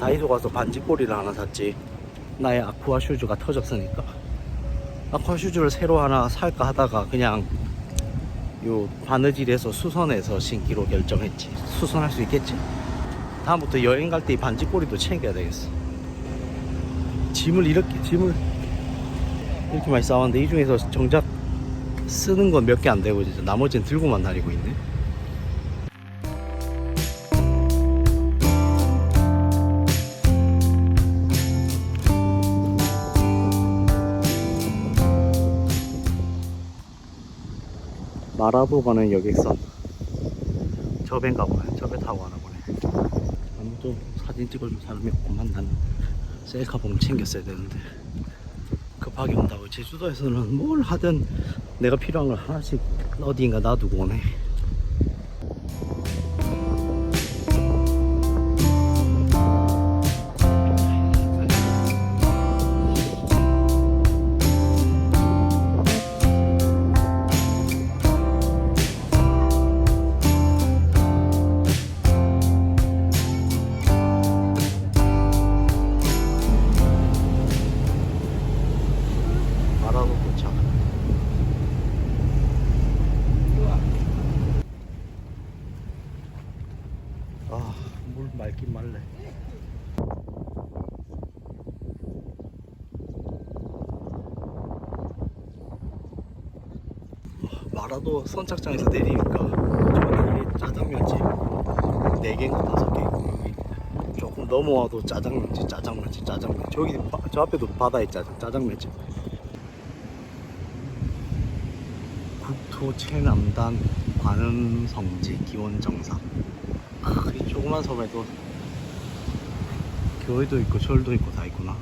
다이소 가서 반지꼬리를 하나 샀지. 나의 아쿠아 슈즈가 터졌으니까. 아쿠아 슈즈를 새로 하나 살까 하다가 그냥 요 바느질에서 수선해서 신기로 결정했지. 수선할 수 있겠지? 다음부터 여행 갈 때 이 반지꼬리도 챙겨야 되겠어. 짐을 이렇게 짐을 이렇게 많이 싸왔는데 이 중에서 정작 쓰는 건 몇 개 안 되고 진짜 나머지는 들고만 다니고 있네 마라도 가는 여객선 저 배인가 보네. 저 배 타고 가나 보네. 아무도 사진 찍어줄 사람이 없구만. 나는 셀카봉 챙겼어야 되는데. 급하게 온다고 제주도에서는 뭘 하든 내가 필요한 걸 하나씩 어디인가 놔두고 오네 아 물 맑긴 말래. 마라도 선착장에서 내리니까 저기 짜장면집 4개인가 5개 있고 여기 조금 넘어와도 짜장면집 짜장면집 짜장면 저기 바- 저 앞에도 바다에 짜장, 짜장면집. 국토 최남단 관음성지 기원정사. 아, 이 조그만 섬에도 교회도 있고 절도 있고 다 있구나.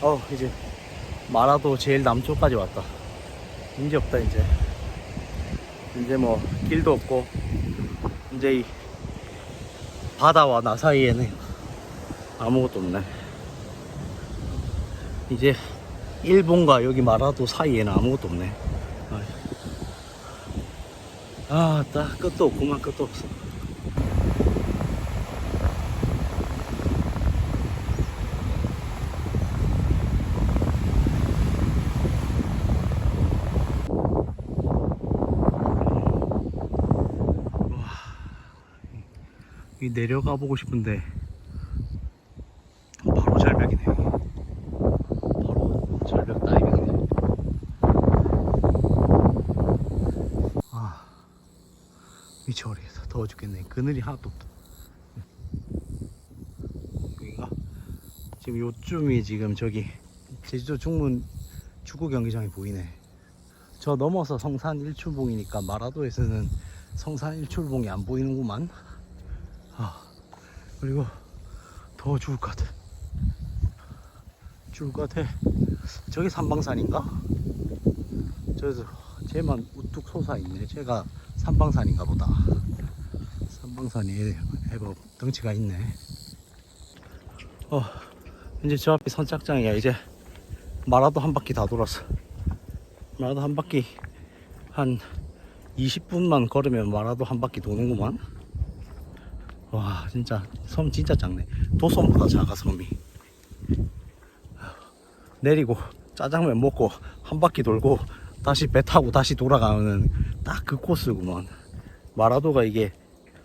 어 이제 마라도 제일 남쪽까지 왔다. 이제 없다 이제. 이제 뭐 길도 없고 이제 이 바다와 나 사이에는 아무것도 없네. 이제 일본과 여기 마라도 사이에는 아무것도 없네 아, 딱 끝도 없구만 끝도 없어. 내려가 보고 싶은데 바로 절벽이네 여기. 바로 절벽 다이빙이네 아 미쳐버리겠어 더워 죽겠네. 그늘이 하나도 없다. 여기가 지금 요쯤이 지금 저기 제주도 중문 축구 경기장이 보이네. 저 넘어서 성산 일출봉이니까 마라도에서는 성산 일출봉이 안 보이는구만. 아 그리고 더워 죽을 것 같아. 죽을 것 같아. 저게 삼방산인가? 저기서 쟤만 우뚝 솟아있네. 쟤가 삼방산인가 보다. 삼방산이 해봐 덩치가 있네. 어 이제 저 앞이 선착장이야. 이제 마라도 한 바퀴 다 돌았어. 마라도 한 바퀴 한 20분만 걸으면 마라도 한 바퀴 도는구만. 와 진짜 섬 진짜 작네. 도섬보다 작아 섬이. 내리고 짜장면 먹고 한 바퀴 돌고 다시 배 타고 다시 돌아가는 딱 그 코스구만 마라도가 이게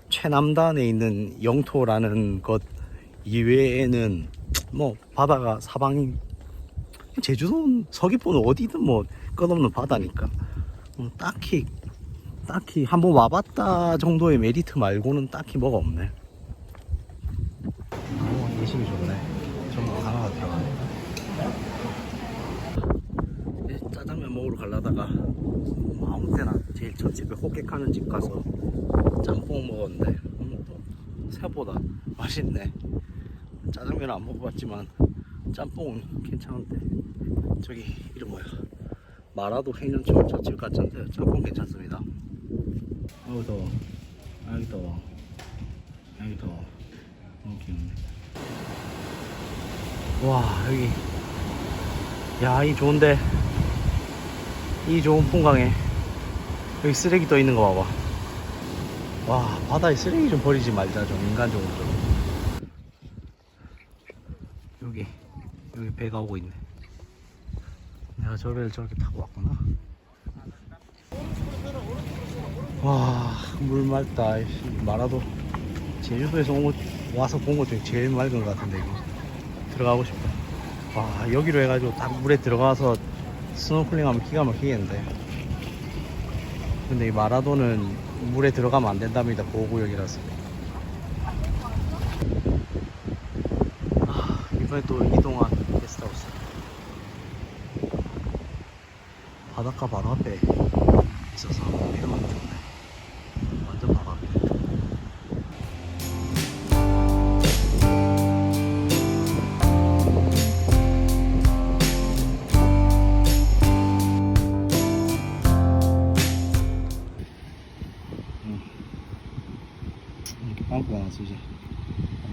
최남단에 있는 영토라는 것 이외에는 뭐 바다가 사방이 제주도는 서귀포는 어디든 뭐 끝없는 바다니까. 뭐 딱히 딱히 한번 와봤다 정도의 메리트 말고는 딱히 뭐가 없네. 오 예심이 좋네 전부 하나가 들어가네 이제 짜장면 먹으러 가려다가 뭐 아무 때나 제일 첫 집에 호객하는 집 가서 짬뽕 먹었는데 음, 또 새보다 맛있네. 짜장면 안 먹어봤지만 짬뽕은 괜찮은데. 저기 이름 뭐야? 마라도 해년촌 저집 같은데 짬뽕 괜찮습니다. 아우 더워. 아유 더워. 아유 더워. 너무 귀엽네 와 여기. 야이 좋은데 이 좋은 풍광에 여기 쓰레기 떠 있는 거 봐봐. 와 바다에 쓰레기 좀 버리지 말자 좀 인간적으로 좀. 여기 여기 배가 오고 있네. 내가 저 배를 저렇게 타고 왔구나. 와 물 맑다. 이씨. 말아도 제주도에서 온 것, 와서 본 것 중에 제일 맑은 것 같은데 이거. 들어가고 싶다. 와 여기로 해가지고 딱 물에 들어가서 스노클링 하면 기가 막히겠는데. 근데 이 마라도는 물에 들어가면 안 된답니다 보호구역이라서. 아 이번에 또 이동한 게스트하우스. 바닷가 바로 앞에 있어서 이동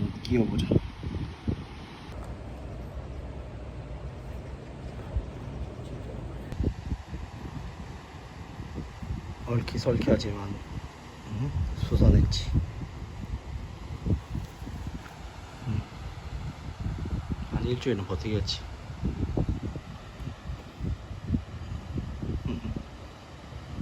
한번 끼워보자. 얼키설키하지만 음, 수선했지. 음. 한 일주일은 버티겠지